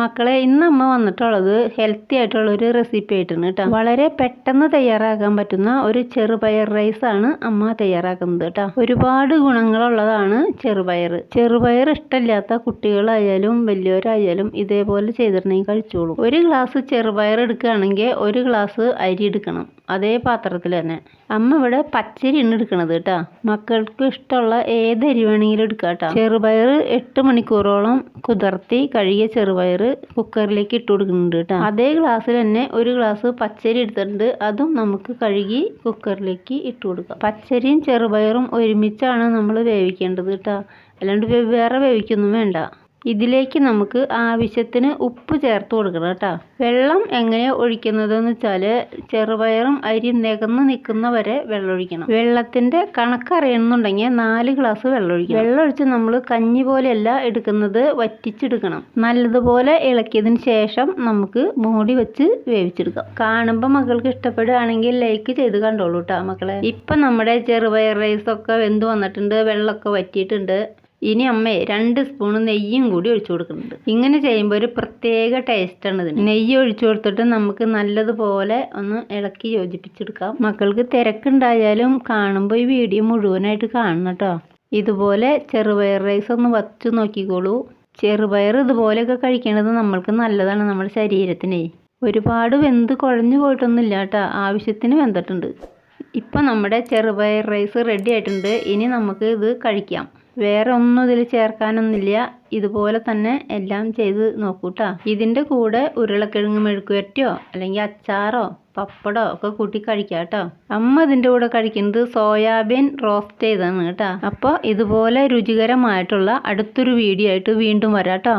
മക്കളെ ഇന്ന് അമ്മ വന്നിട്ടുള്ളത് ഹെൽത്തി ആയിട്ടുള്ള ഒരു റെസിപ്പി ആയിട്ടാണ് കേട്ടോ. വളരെ പെട്ടെന്ന് തയ്യാറാക്കാൻ പറ്റുന്ന ഒരു ചെറുപയർ റൈസ് ആണ് അമ്മ തയ്യാറാക്കുന്നത് കേട്ടോ. ഒരുപാട് ഗുണങ്ങളുള്ളതാണ് ചെറുപയർ. ചെറുപയർ ഇഷ്ടമില്ലാത്ത കുട്ടികളായാലും വലിയവരായാലും ഇതേപോലെ ചെയ്തിട്ടുണ്ടെങ്കിൽ കഴിച്ചോളൂ. ഒരു ഗ്ലാസ് ചെറുപയർ എടുക്കുകയാണെങ്കിൽ ഒരു ഗ്ലാസ് അരി എടുക്കണം. അതേ പാത്രത്തിൽ തന്നെ. അമ്മ ഇവിടെ പച്ചരിയാണ് എടുക്കണത് കേട്ടോ. മക്കൾക്ക് ഇഷ്ടമുള്ള ഏത് അരി വേണമെങ്കിലും എടുക്കാം കേട്ടോ. ചെറുപയർ എട്ട് മണിക്കൂറോളം കുതിർത്തി കഴുകിയ ചെറുപയർ കുക്കറിലേക്ക് ഇട്ട് കൊടുക്കുന്നുണ്ട് കേട്ടോ. അതേ ഗ്ലാസ്സിൽ തന്നെ ഒരു ഗ്ലാസ് പച്ചരി എടുത്തിട്ടുണ്ട്. അതും നമുക്ക് കഴുകി കുക്കറിലേക്ക് ഇട്ട് കൊടുക്കാം. പച്ചരിയും ചെറുപയറും ഒരുമിച്ചാണ് നമ്മൾ വേവിക്കേണ്ടത് കേട്ടോ. അല്ലാണ്ട് വെവ്വേറെ വേവിക്കൊന്നും വേണ്ട. ഇതിലേക്ക് നമുക്ക് ആവശ്യത്തിന് ഉപ്പ് ചേർത്ത് കൊടുക്കണം കേട്ടോ. വെള്ളം എങ്ങനെ ഒഴിക്കുന്നതെന്ന് വെച്ചാൽ ചെറുപയറും അരി നികന്ന് നിൽക്കുന്ന വരെ വെള്ളം ഒഴിക്കണം വെള്ളത്തിന്റെ കണക്കറിയണമെന്നുണ്ടെങ്കിൽ നാല് ഗ്ലാസ് വെള്ളം ഒഴിക്കണം വെള്ളം ഒഴിച്ച് നമ്മൾ കഞ്ഞി പോലെയല്ല എടുക്കുന്നത് വറ്റിച്ചെടുക്കണം. നല്ലതുപോലെ ഇളക്കിയതിന് ശേഷം നമുക്ക് മൂടി വെച്ച് വേവിച്ചെടുക്കാം. കാണുമ്പോൾ മക്കൾക്ക് ഇഷ്ടപ്പെടുകയാണെങ്കിൽ ലൈക്ക് ചെയ്ത് കണ്ടോളൂ കേട്ടോ മക്കളെ. ഇപ്പം നമ്മുടെ ചെറുപയർ റൈസൊക്കെ വെന്ത് വന്നിട്ടുണ്ട് വെള്ളമൊക്കെ വറ്റിയിട്ടുണ്ട്. ഇനി അമ്മേ രണ്ട് സ്പൂൺ നെയ്യും കൂടി ഒഴിച്ചു കൊടുക്കുന്നുണ്ട്. ഇങ്ങനെ ചെയ്യുമ്പോൾ ഒരു പ്രത്യേക ടേസ്റ്റ് ആണ് ഇതിന്. നെയ്യ് ഒഴിച്ചു കൊടുത്തിട്ട് നമുക്ക് നല്ലതുപോലെ ഒന്ന് ഇളക്കി യോജിപ്പിച്ചെടുക്കാം. മക്കൾക്ക് തിരക്കുണ്ടായാലും കാണുമ്പോൾ ഈ വീഡിയോ മുഴുവനായിട്ട് കാണണം കേട്ടോ ഇതുപോലെ ചെറുപയർ റൈസ് ഒന്ന് വച്ച് നോക്കിക്കോളൂ. ചെറുപയർ ഇതുപോലെയൊക്കെ കഴിക്കേണ്ടത് നമ്മൾക്ക് നല്ലതാണ് നമ്മുടെ ശരീരത്തിന്. ഒരുപാട് വെന്ത് കുഴഞ്ഞു പോയിട്ടൊന്നുമില്ല കേട്ടോ ആവശ്യത്തിന് വെന്തിട്ടുണ്ട്. ഇപ്പം നമ്മുടെ ചെറുപയർ റൈസ് റെഡി ആയിട്ടുണ്ട്. ഇനി നമുക്ക് ഇത് കഴിക്കാം. വേറെ ഒന്നും ഇതിൽ ചേർക്കാനൊന്നുമില്ല. ഇതുപോലെ തന്നെ എല്ലാം ചെയ്ത് നോക്കൂട്ടാ. ഇതിന്റെ കൂടെ ഉരുളക്കിഴങ്ങ് മെഴുക്കുവരട്ടിയോ അല്ലെങ്കിൽ അച്ചാറോ പപ്പടോ ഒക്കെ കൂട്ടി കഴിക്കാം കേട്ടോ അമ്മ ഇതിന്റെ കൂടെ കഴിക്കുന്നത് സോയാബീൻ റോസ്റ്റ് ചെയ്താണ് കേട്ടോ. അപ്പോൾ ഇതുപോലെ രുചികരമായിട്ടുള്ള അടുത്തൊരു വീഡിയോ ആയിട്ട് വീണ്ടും വരാം കേട്ടോ